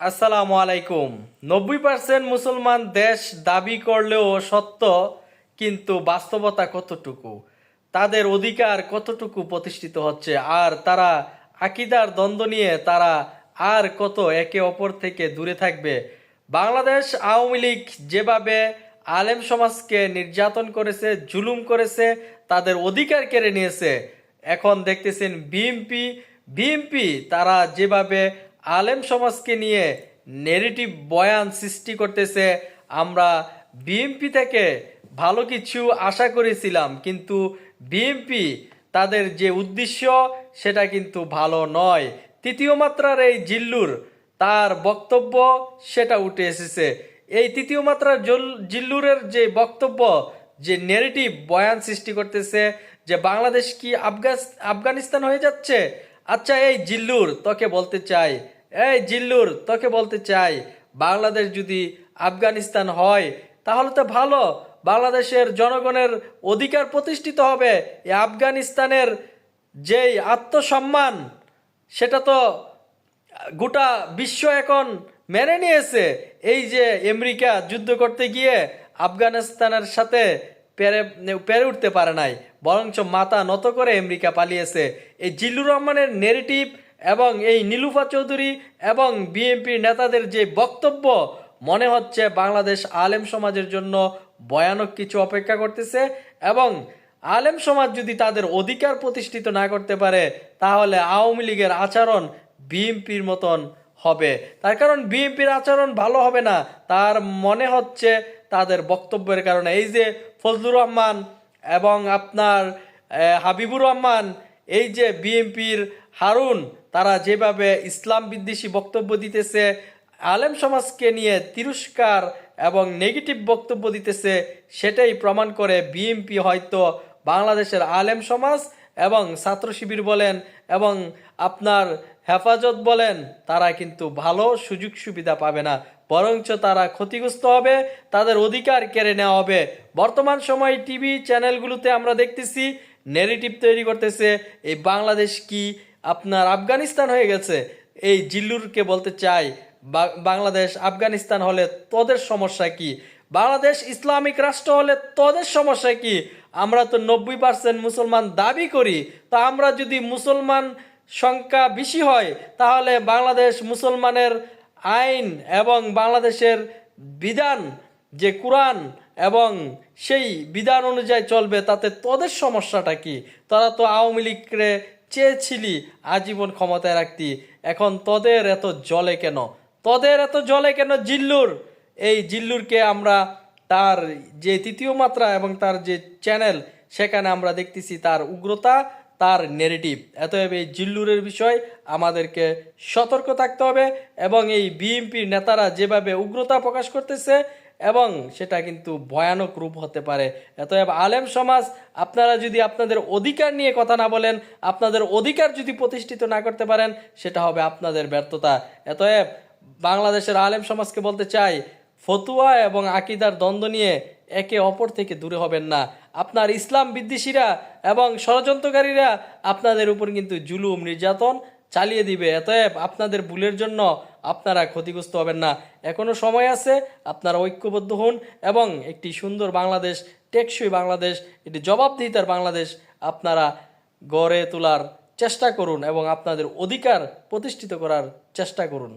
আসসালামু আলাইকুম। নব্বই পার্সেন্ট মুসলমান দেশ দাবি করলেও সত্য, কিন্তু বাস্তবতা কতটুকু? তাদের অধিকার কতটুকু প্রতিষ্ঠিত হচ্ছে? আর তারা আকিদার দ্বন্দ্ব নিয়ে তারা আর কত একে অপর থেকে দূরে থাকবে? বাংলাদেশ আওয়ামী লীগ যেভাবে আলেম সমাজকে নির্যাতন করেছে, জুলুম করেছে, তাদের অধিকার কেড়ে নিয়েছে, এখন দেখতেছেন বিএমপি। বিএমপি তারা যেভাবে আলেম সমাজকে নিয়ে নেগেটিভ বয়ান সৃষ্টি করতেছে। আমরা বিএমপি থেকে ভালো কিছু আশা করেছিলাম, কিন্তু বিএমপি তাদের যে উদ্দেশ্য, সেটা কিন্তু ভালো নয়। তৃতীয় মাত্রার এই জিল্লুর তার বক্তব্য সেটা উঠে এসেছে। এই তৃতীয় মাত্রার জিল্লুরের যে বক্তব্য, যে নেগেটিভ বয়ান সৃষ্টি করতেছে, যে বাংলাদেশ কি আফগানিস্তান হয়ে যাচ্ছে আচ্ছা এই জিল্লুর, তোকে বলতে চাই। এই জিল্লুর, তোকে বলতে চাই, বাংলাদেশ যদি আফগানিস্তান হয়, তাহলে তো ভালো। বাংলাদেশের জনগণের অধিকার প্রতিষ্ঠিত হবে। এই আফগানিস্তানের যেই আত্মসম্মান, সেটা তো গোটা বিশ্ব এখন মেনে নিয়েছে। এই যে আমেরিকা যুদ্ধ করতে গিয়ে আফগানিস্তানের সাথে পেরে পেরে উঠতে পারে নাই। বরঞ্চ মাথা নত করে আমেরিকা পালিয়েছে। এই জিল্লুর রহমানের নেগেটিভ এবং এই নীলুফা চৌধুরী এবং বিএনপির নেতাদের যে বক্তব্য, মনে হচ্ছে বাংলাদেশ আলেম সমাজের জন্য ভয়ানক কিছু অপেক্ষা করতেছে এবং আলেম সমাজ যদি তাদের অধিকার প্রতিষ্ঠিত না করতে পারে, তাহলে আওয়ামী লীগের আচরণ বিএনপির মতন হবে। তার কারণ বিএনপির আচরণ ভালো হবে না। তার মনে হচ্ছে তাদের বক্তব্যের কারণে। এই যে ফজলুর রহমান এবং আপনার হাবিবুর রহমান, এই যে বিএনপির হারুন, তারা যেভাবে ইসলাম বিদ্বেষী বক্তব্য দিতেছে, আলেম সমাজকে নিয়ে তিরস্কার এবং নেগেটিভ বক্তব্য দিতেছে, সেটাই প্রমাণ করে বিএনপি হয়তো বাংলাদেশের আলেম সমাজ এবং ছাত্র শিবির বলেন এবং আপনার হেফাজত বলেন, তারা কিন্তু ভালো সুযোগ সুবিধা পাবে না, বরঞ্চ তারা ক্ষতিগ্রস্ত হবে, তাদের অধিকার কেড়ে নেওয়া হবে। বর্তমান সময় টিভি চ্যানেলগুলোতে আমরা দেখতেছি নেগেটিভ তৈরি করতেছে, এই বাংলাদেশ কি আপনার আফগানিস্তান হয়ে গেছে? এই জিল্লুরকে বলতে চাই বাংলাদেশ আফগানিস্তান হলে তোদের সমস্যা কি? বাংলাদেশ ইসলামিক রাষ্ট্র হলে তোদের সমস্যা কি? আমরা তো নব্বই পার্সেন্ট মুসলমান দাবি করি, তা আমরা যদি মুসলমান সংখ্যা বেশি হয়, তাহলে বাংলাদেশ মুসলমানের আইন এবং বাংলাদেশের বিধান, যে কোরআন এবং সেই বিধান অনুযায়ী চলবে, তাতে তোদের সমস্যাটা কি? তারা তো আওয়ামী লীগরে চেয়েছিলি আজীবন ক্ষমতায় রাখতি, এখন তোদের এত জলে কেন? তোদের এত জলে কেন জিল্লুর? এই জিল্লুরকে আমরা তার যে তৃতীয় মাত্রা এবং তার যে চ্যানেল সেখানে আমরা দেখতেছি তার উগ্রতা তার নেগেটিভ এতএব এই জিল্লুরের বিষয় আমাদেরকে সতর্ক থাকতে হবে এবং এই বিএনপির নেতারা যেভাবে উগ্রতা প্রকাশ করতেছে এবং সেটা কিন্তু ভয়ানক রূপ হতে পারে। এতএব আলেম সমাজ, আপনারা যদি আপনাদের অধিকার নিয়ে কথা না বলেন, আপনাদের অধিকার যদি প্রতিষ্ঠিত না করতে পারেন, সেটা হবে আপনাদের ব্যর্থতা। এতএব বাংলাদেশের আলেম সমাজকে বলতে চাই, ফতুয়া এবং আকিদার দ্বন্দ্ব নিয়ে একে অপর থেকে দূরে হবেন না। আপনার ইসলাম বিদ্বেষীরা এবং ষড়যন্ত্রকারীরা আপনাদের উপর কিন্তু জুলুম, নির্যাতন চালিয়ে দিবে। এতএব আপনাদের ভুলের জন্য আপনারা ক্ষতিগ্রস্ত হবেন না। এখনও সময় আছে, আপনারা ঐক্যবদ্ধ হন এবং একটি সুন্দর বাংলাদেশ, টেকসই বাংলাদেশ, একটি জবাবদিহিতার বাংলাদেশ আপনারা গড়ে তোলার চেষ্টা করুন এবং আপনাদের অধিকার প্রতিষ্ঠিত করার চেষ্টা করুন।